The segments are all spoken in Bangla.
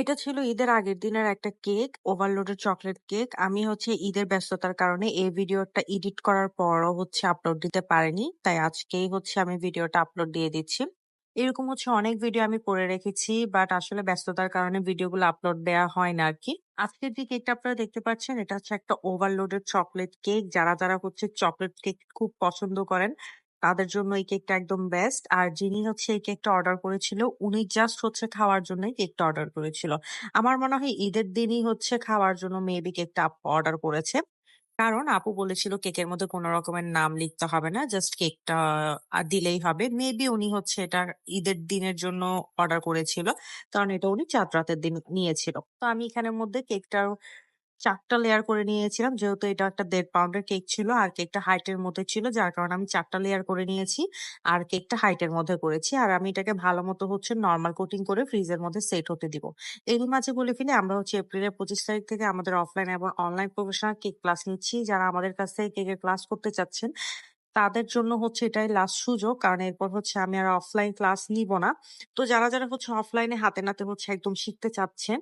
এটা ছিল ঈদের আগের দিনের একটা কেক, ওভারলোডের চকলেট কেক। আমি হচ্ছে ঈদের ব্যস্ততার কারণে এই ভিডিওটা এডিট করার পরও হচ্ছে আপলোড দিতে পারিনি। তাই আজকেই হচ্ছে আমি ভিডিওটা আপলোড দিয়ে দিচ্ছি। এরকম হচ্ছে অনেক ভিডিও আমি করে রেখেছি বাট আসলে ব্যস্ততার কারণে ভিডিওগুলো আপলোড দেওয়া হয় না আর কি। আজকের যে কেকটা আপনারা দেখতে পাচ্ছেন এটা হচ্ছে একটা ওভারলোডেড চকলেট কেক। যারা, যারা হচ্ছে চকলেট কেক খুব পছন্দ করেন তাদের জন্য এই কেকটা একদম বেস্ট। আর যিনি হচ্ছে এই কেকটা অর্ডার করেছিল, উনি জাস্ট হচ্ছে খাওয়ার জন্যই কেকটা অর্ডার করেছিল। আমার মনে হয় ঈদের দিনই হচ্ছে খাওয়ার জন্য মেবি কেকটা অর্ডার করেছে। কারণ আপু বলেছিল কেকের মধ্যে কোন রকমের নাম লিখতে হবে না। জাস্ট কেকটা দিলেই হবে। মেবি উনি হচ্ছে এটা ঈদের দিনের জন্য অর্ডার করেছিল। কারণ এটা উনি চাঁদ রাতের দিন নিয়েছিল। তো আমি এখানের মধ্যে কেকটার ৪ টা লেয়ার করে নিয়েছিলাম। যেহেতু এটা একটা দেড় পাউন্ডের কেক ছিল আর কেকটা হাইট এর মধ্যে ছিল। যার কারণে আমি চারটা লেয়ার করে নিয়েছি। আর কেকটা হাইট এর মধ্যে করেছি। আর আমি এটাকে ভালো মতো হচ্ছে নর্মাল কোটিং করে ফ্রিজের মধ্যে সেট হতে দিব। এরই মাঝে বলে ফেলি আমরা হচ্ছে এপ্রিলের ২৫ তারিখ থেকে আমাদের অফলাইন এবং অনলাইন প্রফেশনাল কেক ক্লাস নিচ্ছি। যারা আমাদের কাছ থেকে কেকের ক্লাস করতে চাচ্ছেন তাদের জন্য হচ্ছে এটাই লাস্ট সুযোগ। কারণ এরপর হচ্ছে আমি আর অফলাইন ক্লাস নিব না। তো যারা, যারা হচ্ছে অফলাইনে হাতে নাতে হচ্ছে একদম শিখতে চাচ্ছেন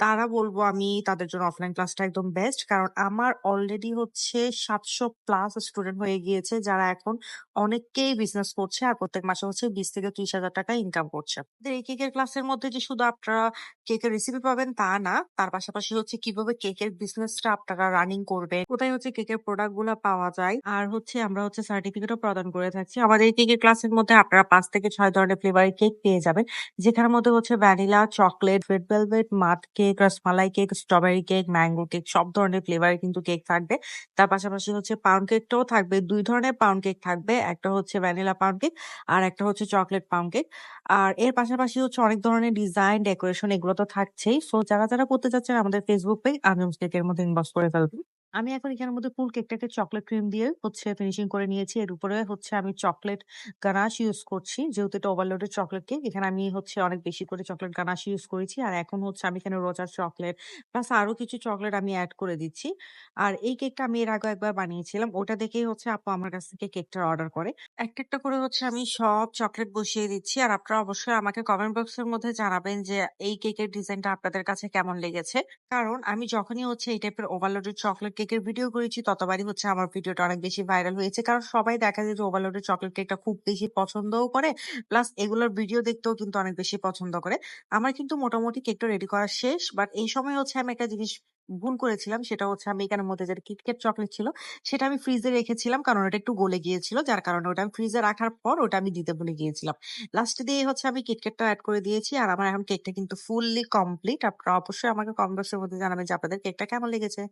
তারা বলব আমি তাদের জন্য অফলাইন ক্লাসটা একদম বেস্ট। কারণ আমার অলরেডি হচ্ছে ৭০০ প্লাস স্টুডেন্ট হয়ে গিয়েছে যারা এখন অনেকেই বিজনেস করছে আর প্রত্যেক মাসে হচ্ছে ২০ থেকে ৳৩০,০০০ টাকা ইনকাম করছে। এই কেকের ক্লাসের মধ্যে যে শুধু আপনারা কেকের রেসিপি পাবেন তা না। তার পাশাপাশি হচ্ছে কীভাবে কেকের বিজনেসটা আপনারা রানিং করবেন, কোথায় হচ্ছে কেকের প্রোডাক্টগুলা পাওয়া যায়। আর হচ্ছে আমরা হচ্ছে সার্টিফিকেটও প্রদান করে থাকছি। আমাদের এই কেকের ক্লাসের মধ্যে আপনারা পাঁচ থেকে ছয় ধরনের ফ্লেভারের কেক পেয়ে যাবেন। যেখানের মধ্যে হচ্ছে vanilla, chocolate, red velvet, mud cake, rasmalai cake, strawberry cake, mango cake সব ধরনের ফ্লেভারের কিন্তু কেক থাকবে। তার পাশাপাশি হচ্ছে পাউন্ড কেকটাও থাকবে। দুই ধরনের পাউন্ড কেক থাকবে। একটা হচ্ছে ভ্যানিলা পাউন্ড কেক আর একটা হচ্ছে চকলেট পাউন্ড কেক। আর এর পাশাপাশি হচ্ছে অনেক ধরনের ডিজাইন, ডেকোরেশন এগুলো তো থাকছেই। সো যারা, যারা করতে চাচ্ছেন আমাদের ফেসবুক পেজ আঞ্জুমস কেকের মধ্যে ইনবক্স করে ফেলবেন। আমি এখন এখানের মধ্যে ফুল কেকটাকে চকলেট ক্রিম দিয়ে হচ্ছে ফিনিশিং করে নিয়েছি। এর উপরে হচ্ছে আমি চকলেট গানাশ ইউস করছি। যেহেতু এটা ওভারলোডেড চকলেট কেক এখানে আমি হচ্ছে অনেক বেশি করে চকলেট গানাশ ইউজ করেছি। আর এখন হচ্ছে আমি এখানে রোজার চকলেট প্লাস আরও কিছু চকলেট আমি অ্যাড করে দিচ্ছি। আর এই কেকটা আমি এর আগেও একবার বানিয়েছিলাম। ওটা দেখেই হচ্ছে আপু আমার কাছ থেকে কেকটার অর্ডার করে। একটা, একটা করে হচ্ছে আমি সব চকলেট বসিয়ে দিচ্ছি। আর আপনারা অবশ্যই আমাকে কমেন্ট বক্সের মধ্যে জানাবেন যে এই কেকের ডিজাইনটা আপনাদের কাছে কেমন লেগেছে। কারণ আমি যখনই হচ্ছে এই টাইপের ওভারলোডেড চকলেট কেকের ভিডিও করেছি, ততবারই হচ্ছে আমার ভিডিওটা অনেক বেশি ভাইরাল হয়েছে। কারণ সবাই দেখা যায় যে ওভারলোডেড চকলেট কেকটা খুব বেশি পছন্দও করে। প্লাস এগুলোর ভিডিও দেখতেও কিন্তু অনেক বেশি পছন্দ করে। আমার কিন্তু মোটামুটি কেকটা রেডি করা শেষ। বাট এই সময় হচ্ছে আমি একটা জিনিস ভুল করেছিলাম। সেটা হচ্ছে আমি এখানের মধ্যে যেটা কিটক্যাট চকলেট ছিল, সেটা আমি ফ্রিজে রেখেছিলাম। কারণ ওটা একটু গলে গিয়েছিল। যার কারণে ওটা আমি ফ্রিজে রাখার পর ওটা আমি দিতে ভুলে গিয়েছিলাম। লাস্টে দিয়ে হচ্ছে আমি কিটক্যাটটা অ্যাড করে দিয়েছি। আর আমার এখন কেকটা কিন্তু ফুললি কমপ্লিট। আপনারা অবশ্যই আমাকে কম বক্সের মধ্যে জানাবেন যে আপনাদের কেকটা কেমন লেগেছে।